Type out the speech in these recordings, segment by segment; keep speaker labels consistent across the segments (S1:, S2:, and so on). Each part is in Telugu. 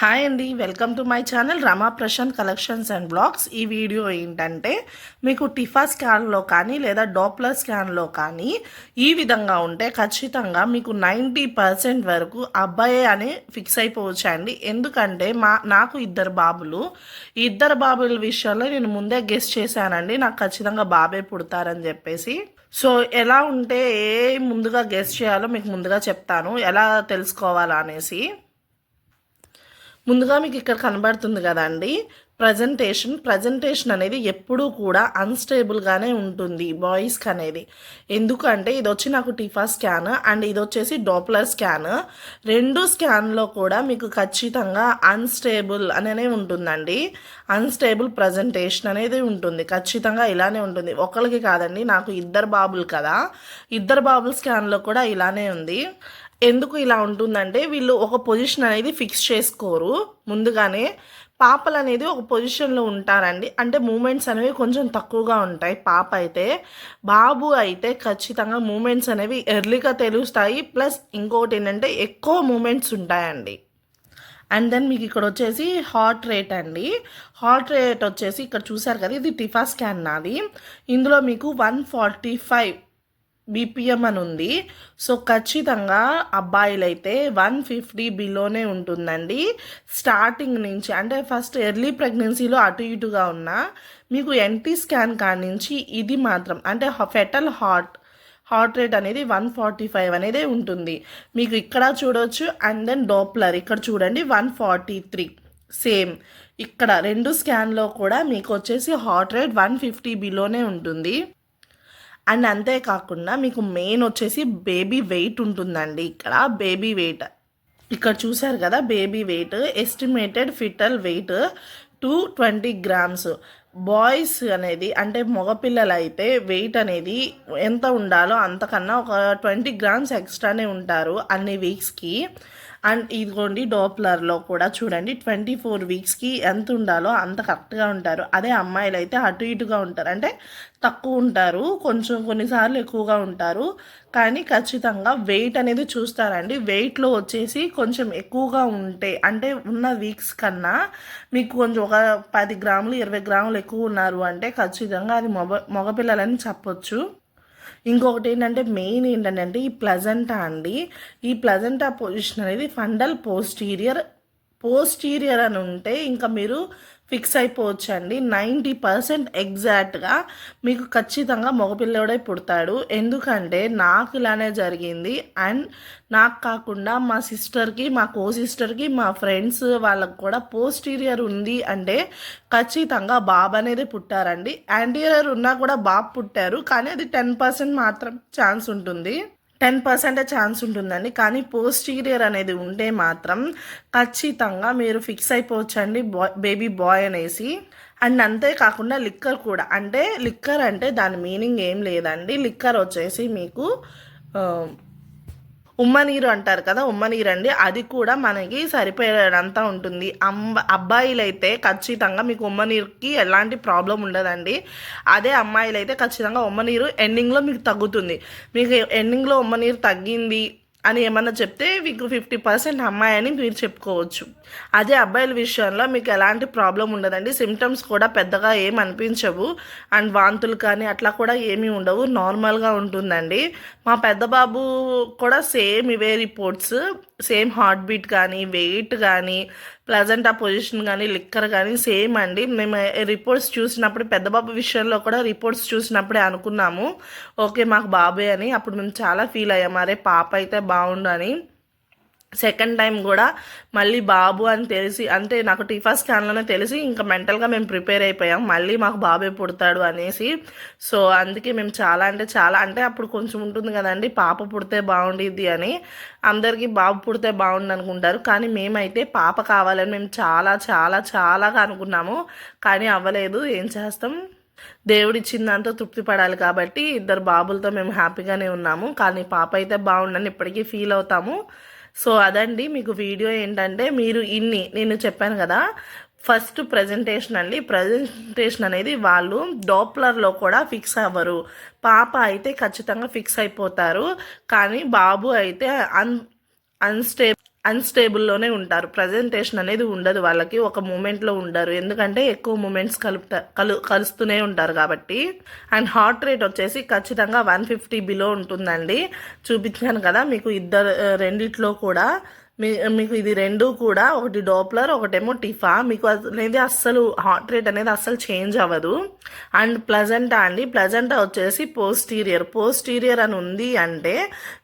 S1: హాయ్ అండి welcome to my channel Rama Prashant collections and blogs. ఈ వీడియో ఏంటంటే మీకు టిఫా స్కాన్లో కానీ లేదా డోప్లర్ స్కాన్లో కానీ ఈ విధంగా ఉంటే ఖచ్చితంగా మీకు నైంటీ పర్సెంట్ వరకు అబ్బాయే అని ఫిక్స్ అయిపోవచ్చు అండి. ఎందుకంటే మా నాకు ఇద్దరు బాబులు. ఈ ఇద్దరు బాబుల విషయంలో నేను ముందే గెస్ట్ చేశానండి. నాకు ఖచ్చితంగా బాబే పుడతారని చెప్పేసి. సో ఎలా ఉంటే ఏ ముందుగా గెస్ట్ చేయాలో మీకు ముందుగా చెప్తాను. ఎలా తెలుసుకోవాలనేసి. ముందుగా మీకు ఇక్కడ కనబడుతుంది కదండి ప్రజెంటేషన్ ప్రజెంటేషన్ అనేది ఎప్పుడూ కూడా అన్స్టేబుల్గానే ఉంటుంది బాయ్స్కి అనేది. ఎందుకంటే ఇది వచ్చి నాకు టిఫా స్కాన్ అండ్ ఇది వచ్చేసి డోప్లర్ స్కాన్ రెండు స్కాన్లో కూడా మీకు ఖచ్చితంగా అన్స్టేబుల్ అనేనే ఉంటుందండి. అన్స్టేబుల్ ప్రజెంటేషన్ అనేది ఉంటుంది ఖచ్చితంగా ఇలానే ఉంటుంది. ఒకరికి కాదండి నాకు ఇద్దరు బాబులు కదా. ఇద్దరు బాబుల స్కాన్లో కూడా ఇలానే ఉంది. ఎందుకు ఇలా ఉంటుందంటే వీళ్ళు ఒక పొజిషన్ అనేది ఫిక్స్ చేసుకోరు. ముందుగానే పాపలు అనేది ఒక పొజిషన్లో ఉంటారండి. అంటే మూమెంట్స్ అనేవి కొంచెం తక్కువగా ఉంటాయి. పాప అయితే బాబు అయితే ఖచ్చితంగా మూమెంట్స్ అనేవి ఎర్లీగా తెలుస్తాయి. ప్లస్ ఇంకోటి ఏంటంటే ఎక్కువ మూమెంట్స్ ఉంటాయండి. అండ్ దెన్ మీకు ఇక్కడ వచ్చేసి హార్ట్ రేట్ అండి. హార్ట్ రేట్ వచ్చేసి ఇక్కడ చూసారు కదా ఇది టిఫా స్కాన్ నాది. ఇందులో మీకు వన్ ఫార్టీ ఫైవ్ బీపీఎం అని ఉంది. సో ఖచ్చితంగా అబ్బాయిలు అయితే వన్ ఫిఫ్టీ బిలోనే ఉంటుందండి. స్టార్టింగ్ నుంచి అంటే ఫస్ట్ ఎర్లీ ప్రెగ్నెన్సీలో అటు ఇటుగా ఉన్న మీకు ఎన్టీ స్కాన్ కాడి నుంచి ఇది మాత్రం అంటే ఫెటల్ హార్ట్ హార్ట్ రేట్ అనేది వన్ ఫార్టీ ఫైవ్ అనేది ఉంటుంది. మీకు ఇక్కడ చూడవచ్చు అండ్ దెన్ డోప్లర్ ఇక్కడ చూడండి వన్ ఫార్టీ త్రీ సేమ్. ఇక్కడ రెండు స్కాన్లో కూడా మీకు వచ్చేసి హార్ట్ రేట్ వన్ ఫిఫ్టీ బిలోనే ఉంటుంది. అండ్ అంతేకాకుండా మీకు మెయిన్ వచ్చేసి బేబీ వెయిట్ ఉంటుందండి ఇక్కడ బేబీ వెయిట్. ఇక్కడ చూసారు కదా baby weight estimated fetal weight two twenty grams. Boys అనేది అంటే మగపిల్లలు అయితే వెయిట్ అనేది ఎంత ఉండాలో అంతకన్నా ఒక ట్వంటీ గ్రామ్స్ ఎక్స్ట్రానే ఉంటారు అన్ని వీక్స్కి. అండ్ ఇదిగోండి డోప్లర్లో కూడా చూడండి ట్వంటీ ఫోర్ వీక్స్కి ఎంత ఉండాలో అంత కరెక్ట్గా ఉంటారు. అదే అమ్మాయిలు అయితే అటు ఇటుగా ఉంటారు. అంటే తక్కువ ఉంటారు కొంచెం కొన్నిసార్లు ఎక్కువగా ఉంటారు. కానీ ఖచ్చితంగా వెయిట్ అనేది చూస్తారండి. వెయిట్లో వచ్చేసి కొంచెం ఎక్కువగా ఉంటే అంటే ఉన్న వీక్స్ కన్నా మీకు కొంచెం ఒక పది గ్రాములు ఇరవై గ్రాములు ఎక్కువ ఉన్నారు అంటే ఖచ్చితంగా అది మగ మగపిల్లలని చెప్పొచ్చు. ఇంకొకటి ఏంటంటే మెయిన్ ఏంటంటే ఈ ప్లజంటా అండి. ఈ ప్లజంటా పొజిషన్ అనేది ఫండల్ పోస్టీరియర్ పోస్టీరియర్ అని ఉంటే ఇంకా మీరు ఫిక్స్ అయిపోవచ్చు అండి నైంటీ పర్సెంట్ ఎగ్జాక్ట్గా మీకు ఖచ్చితంగా మగపిల్లడే పుడతాడు. ఎందుకంటే నాకు ఇలానే జరిగింది. అండ్ నాకు కాకుండా మా సిస్టర్కి మా కో సిస్టర్కి మా ఫ్రెండ్స్ వాళ్ళకు కూడా పోస్టీరియర్ ఉంది అంటే ఖచ్చితంగా బాబు అనేది పుట్టారండి. యాంటీరియర్ ఉన్నా కూడా బాబు పుట్టారు. కానీ అది టెన్ పర్సెంట్ మాత్రం ఛాన్స్ ఉంటుంది. టెన్ పర్సెంటే ఛాన్స్ ఉంటుందండి. కానీ పోస్టీరియర్ అనేది ఉంటే మాత్రం ఖచ్చితంగా మీరు ఫిక్స్ అయిపోవచ్చండి బాయ్ బేబీ బాయ్ అనేసి. అండ్ అంతేకాకుండా లిక్కర్ కూడా. అంటే లిక్కర్ అంటే దాని మీనింగ్ ఏం లేదండి. లిక్కర్ వచ్చేసి మీకు ఉమ్మనీరు అంటారు కదా ఉమ్మనీరు అండి అది కూడా మనకి సరిపోయేదంతా ఉంటుంది. అమ్మ అబ్బాయిలు అయితే ఖచ్చితంగా మీకు ఉమ్మనీరుకి ఎలాంటి ప్రాబ్లం ఉండదండి. అదే అమ్మాయిలు అయితే ఖచ్చితంగా ఉమ్మనీరు ఎండింగ్లో మీకు తగ్గుతుంది. మీకు ఎండింగ్లో ఉమ్మనీరు తగ్గింది అని ఏమన్నా చెప్తే మీకు ఫిఫ్టీ పర్సెంట్ అమ్మాయి అని మీరు చెప్పుకోవచ్చు. అదే అబ్బాయిల విషయంలో మీకు ఎలాంటి ప్రాబ్లం ఉండదండి. సిమ్టమ్స్ కూడా పెద్దగా ఏం అనిపించవు. అండ్ వాంతులు కానీ అట్లా కూడా ఏమీ ఉండవు. నార్మల్గా ఉంటుందండి. మా పెద్ద బాబు కూడా సేమ్ ఇవే రిపోర్ట్స్. సేమ్ హార్ట్ బీట్ కానీ వెయిట్ కానీ ప్లజెంట్ ఆ పొజిషన్ కానీ లిక్కర్ కానీ సేమ్ అండి. మేము రిపోర్ట్స్ చూసినప్పుడు పెద్ద బాబు విషయంలో కూడా రిపోర్ట్స్ చూసినప్పుడే అనుకున్నాము. ఓకే మాకు బాబే అని. అప్పుడు మేము చాలా ఫీల్ అయ్యాము. అరే పాప అయితే బాగుండు అని. సెకండ్ టైం కూడా మళ్ళీ బాబు అని తెలిసి అంటే నాకు టీఫా స్కాన్లోనే తెలిసి ఇంకా మెంటల్గా మేము ప్రిపేర్ అయిపోయాం. మళ్ళీ మాకు బాబే పుడతాడు అనేసి. సో అందుకే మేము చాలా అంటే చాలా అంటే అప్పుడు కొంచెం ఉంటుంది కదండి పాప పుడితే బాగుండిద్ది అని. అందరికీ బాబు పుడితే బాగుండు అనుకుంటారు. కానీ మేమైతే పాప కావాలని మేము చాలా చాలా చాలాగా అనుకున్నాము. కానీ అవ్వలేదు. ఏం చేస్తాం? దేవుడిచ్చిన దాంతో తృప్తి పడాలి కాబట్టి ఇద్దరు బాబులతో మేము హ్యాపీగానే ఉన్నాము. కానీ పాప అయితే బాగుండని ఇప్పటికీ ఫీల్ అవుతాము. సో అదండి మీకు వీడియో ఏంటంటే మీరు ఇన్ని నేను చెప్పాను కదా ఫస్ట్ ప్రజెంటేషన్ అండి. ప్రజెంటేషన్ అనేది వాళ్ళు డోప్లర్లో కూడా ఫిక్స్ అవ్వరు. పాప అయితే ఖచ్చితంగా ఫిక్స్ అయిపోతారు. కానీ బాబు అయితే అన్ అన్స్టేబుల్ అన్స్టేబుల్లోనే ఉంటారు. ప్రజెంటేషన్ అనేది ఉండదు వాళ్ళకి. ఒక మూమెంట్లో ఉండరు. ఎందుకంటే ఎక్కువ మూమెంట్స్ కలుపుతా కలు కలుస్తూనే ఉంటారు కాబట్టి. అండ్ హార్ట్ రేట్ వచ్చేసి ఖచ్చితంగా వన్ ఫిఫ్టీ బిలో ఉంటుందండి. చూపించాను కదా మీకు ఇద్దరు రెండిట్లో కూడా మీ మీకు ఇది రెండు కూడా ఒకటి డోప్లర్ ఒకటేమో టిఫా మీకు అనేది అస్సలు హార్ట్ రేట్ అనేది అస్సలు చేంజ్ అవ్వదు. అండ్ ప్లజెంటా అండి. ప్లజెంటా వచ్చేసి పోస్టీరియర్ పోస్టీరియర్ అని ఉంది అంటే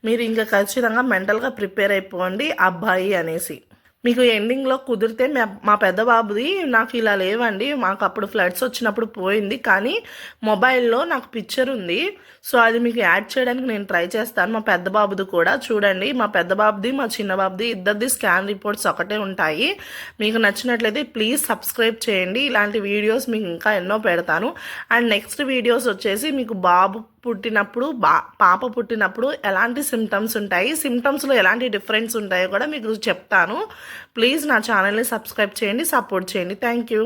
S1: మీరు ఇంకా ఖచ్చితంగా మెంటల్గా ప్రిపేర్ అయిపోండి అబ్బాయి అనేసి. మీకు ఎండింగ్లో కుదిరితే మా- మా పెద్ద బాబుది నాకు ఇలా లేవండి మాకు అప్పుడు ఫ్లడ్స్ వచ్చినప్పుడు పోయింది కానీ మొబైల్లో నాకు పిక్చర్ ఉంది. సో అది మీకు యాడ్ చేయడానికి నేను ట్రై చేస్తాను. మా పెద్ద బాబుది కూడా చూడండి. మా పెద్ద బాబుది మా చిన్న బాబుది ఇద్దరిది స్కాన్ రిపోర్ట్స్ ఒకటే ఉంటాయి. మీకు నచ్చినట్లయితే ప్లీజ్ సబ్స్క్రైబ్ చేయండి. ఇలాంటి వీడియోస్ మీకు ఇంకా ఎన్నో పెడతాను. అండ్ నెక్స్ట్ వీడియోస్ వచ్చేసి మీకు బాబు పుట్టినప్పుడు బా పాప పుట్టినప్పుడు ఎలాంటి సిమ్టమ్స్ ఉంటాయి సిమ్టమ్స్లో ఎలాంటి డిఫరెన్స్ ఉంటాయో కూడా మీకు చెప్తాను. ప్లీజ్ నా ఛానల్ని సబ్స్క్రైబ్ చేయండి సపోర్ట్ చేయండి. Thank you